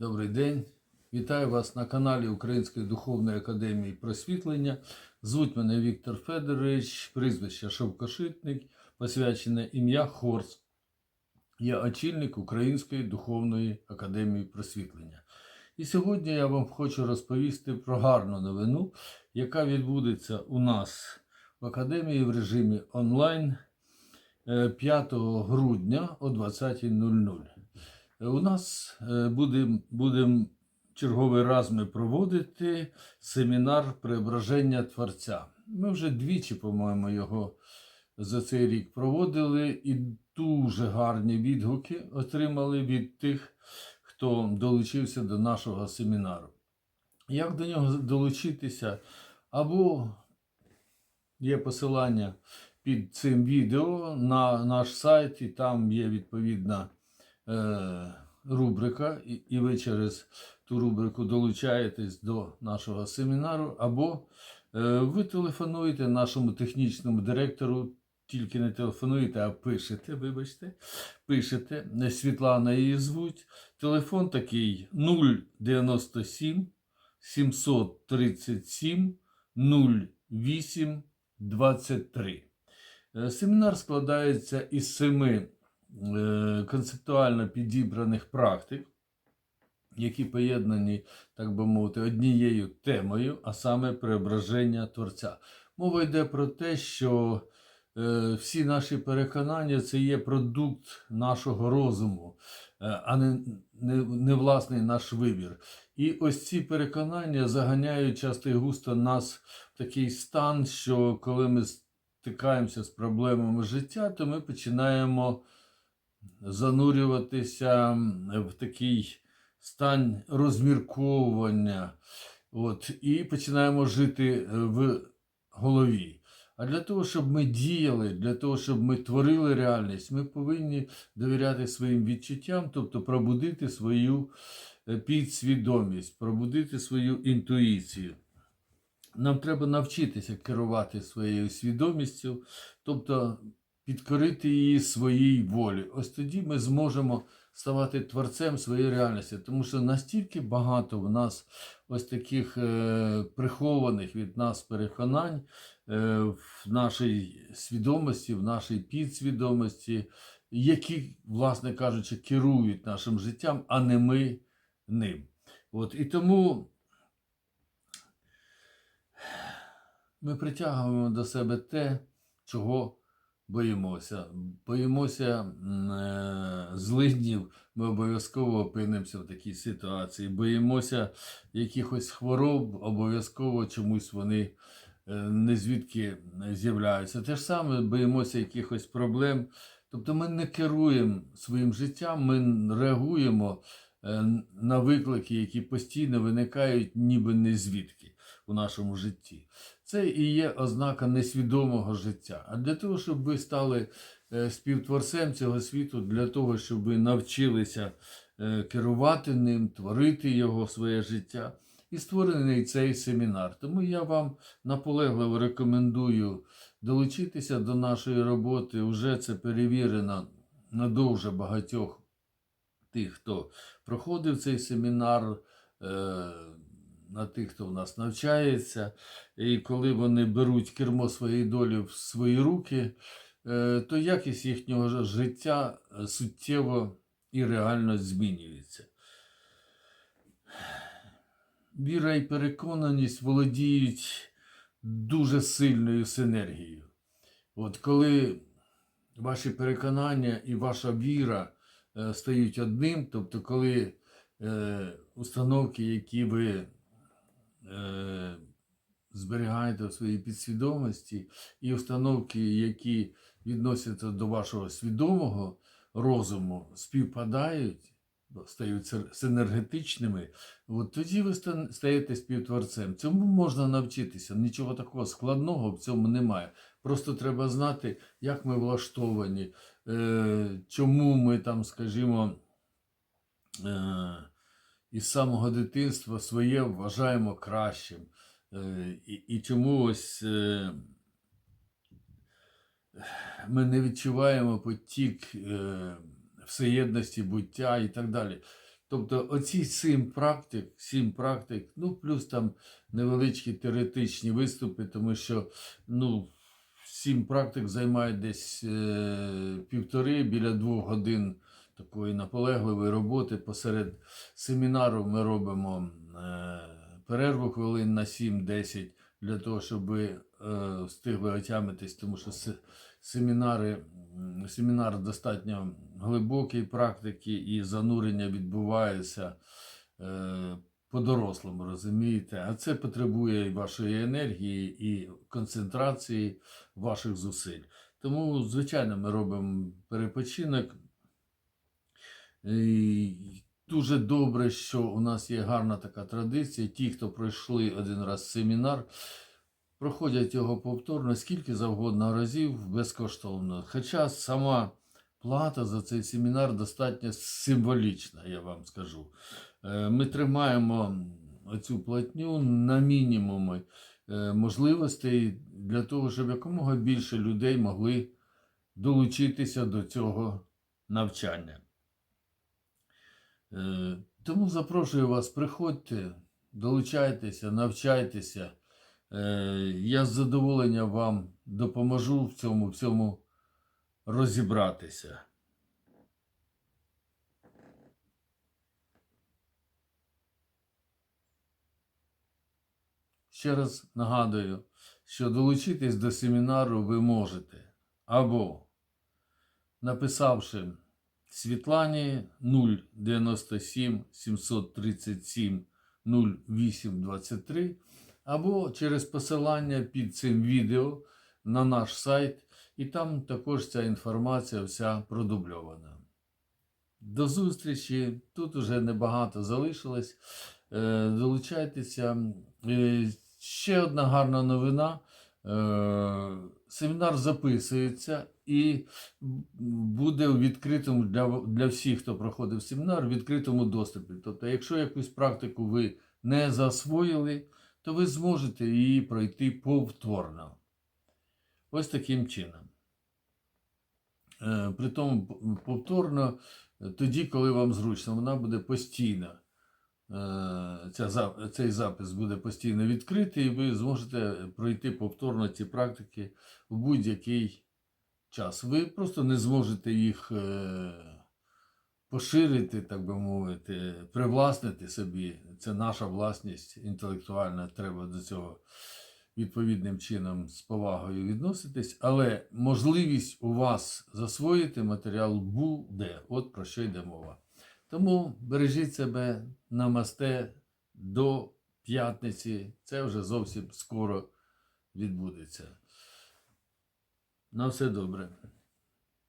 Добрий день. Вітаю вас на каналі Української духовної академії просвітлення. Звуть мене Віктор Федорович, прізвище Шовкошитник, посвячене ім'я Хорс. Я очільник Української духовної академії просвітлення. І сьогодні я вам хочу розповісти про гарну новину, яка відбудеться у нас в академії в режимі онлайн е, 5 грудня о 20.00. У нас буде, будемо черговий раз ми проводити семінар преображення Творця. Ми вже двічі, по-моєму, його за цей рік проводили, і дуже гарні відгуки отримали від тих, хто долучився до нашого семінару. Як до нього долучитися? Або є посилання під цим відео на наш сайт, і там є відповідна рубрика, і, ви через ту рубрику долучаєтесь до нашого семінару, або е, ви телефонуєте нашому технічному директору, тільки не телефонуєте, а пишете, вибачте, пишете. Е, Світлана її звуть. Телефон такий 097 737 08 23. Е, Семінар складається із семи е, концептуально підібраних практик, які поєднані, так би мовити, однією темою, а саме преображення Творця. Мова йде про те, що е, всі наші переконання це є продукт нашого розуму, е, а не, не, не власний наш вибір. І ось ці переконання заганяють часто і густо нас в такий стан, що коли ми стикаємося з проблемами життя, то ми починаємо занурюватися в такий стан розмірковування. От, і починаємо жити в голові. А для того, щоб ми діяли, для того, щоб ми творили реальність, ми повинні довіряти своїм відчуттям, тобто пробудити свою е, підсвідомість, пробудити свою інтуїцію. Нам треба навчитися керувати своєю свідомістю, тобто підкорити її своїй волі. Ось тоді ми зможемо ставати творцем своєї реальності, тому що настільки багато в нас ось таких е, прихованих від нас переконань е, в нашій свідомості, в нашій підсвідомості, які, власне кажучи, керують нашим життям, а не ми ним. От, і тому ми притягуємо до себе те, чого боїмося. Боїмося е, злиднів, ми обов'язково опинимося в такій ситуації. Боїмося якихось хвороб, обов'язково чомусь вони е, не звідки з'являються. Те ж саме боїмося якихось проблем. Тобто ми не керуємо своїм життям, ми реагуємо е, на виклики, які постійно виникають, ніби не звідки у нашому житті. Це і є ознака несвідомого життя. А для того, щоб ви стали е, співтворцем цього світу, для того, щоб ви навчилися е, керувати ним, творити його своє життя, і створений цей семінар. Тому я вам наполегливо рекомендую долучитися до нашої роботи. Уже це перевірено на дуже багатьох тих, хто проходив цей семінар. На тих, хто в нас навчається, і коли вони беруть кермо своєї долі в свої руки, е, то якість їхнього життя е, суттєво і реально змінюється. Віра і переконаність володіють дуже сильною синергією. От коли ваші переконання і ваша віра е, стають одним, тобто коли установки, які ви е, зберігаєте в своїй підсвідомості, і установки, які відносяться до вашого свідомого розуму, співпадають, стають синергетичними, от тоді ви стаєте співтворцем. Цьому можна навчитися. Нічого такого складного в цьому немає. Просто треба знати, як ми влаштовані, е, чому ми там, скажімо, е, із самого дитинства своє вважаємо кращим. Е, І, і чому ось е, ми не відчуваємо потік е, всеєдності буття і так далі. Тобто оці сім практик, сім практик, ну плюс там невеличкі теоретичні виступи, тому що ну, сім практик займають десь е, півтори біля двох годин такої наполегливої роботи. Посеред семінару ми робимо е, перерву хвилин на 7-10 для того, щоб е, встигли отямитись, тому що семінари, семінар достатньо глибокий практики і занурення відбувається е, по-дорослому, розумієте? А це потребує вашої енергії, і концентрації ваших зусиль. Тому, звичайно, ми робимо перепочинок. І дуже добре, що у нас є гарна така традиція. Ті, хто пройшли один раз семінар, проходять його повторно скільки завгодно разів безкоштовно. Хоча сама плата за цей семінар достатньо символічна, я вам скажу. Е, Ми тримаємо оцю платню на мінімумі е, можливостей для того, щоб якомога більше людей могли долучитися до цього навчання. Е, Тому запрошую вас, приходьте, долучайтеся, навчайтеся. Е, Я з задоволенням вам допоможу в цьому всьому розібратися. Ще раз нагадую, що долучитись до семінару ви можете або написавши Світлані 097 737 0823 або через посилання під цим відео на наш сайт, і там також ця інформація вся продубльована. До зустрічі. Тут уже небагато залишилось. Е, Долучайтеся. Е, Ще одна гарна новина. Е, Семінар записується і буде у відкритому для, для всіх, хто проходив семінар, в відкритому доступі. Тобто, якщо якусь практику ви не засвоїли, то ви зможете її пройти повторно. Ось таким чином. Е, Притому повторно тоді, коли вам зручно, вона буде постійно. Е, Ця, цей запис буде постійно відкритий, і ви зможете пройти повторно ці практики в будь-який час. Ви просто не зможете їх е, поширити, так би мовити, привласнити собі. Це наша власність інтелектуальна, треба до цього відповідним чином з повагою відноситись, але можливість у вас засвоїти матеріал буде. От про що йде мова. Тому бережіть себе, намасте до п'ятниці. Це вже зовсім скоро відбудеться. На все добре.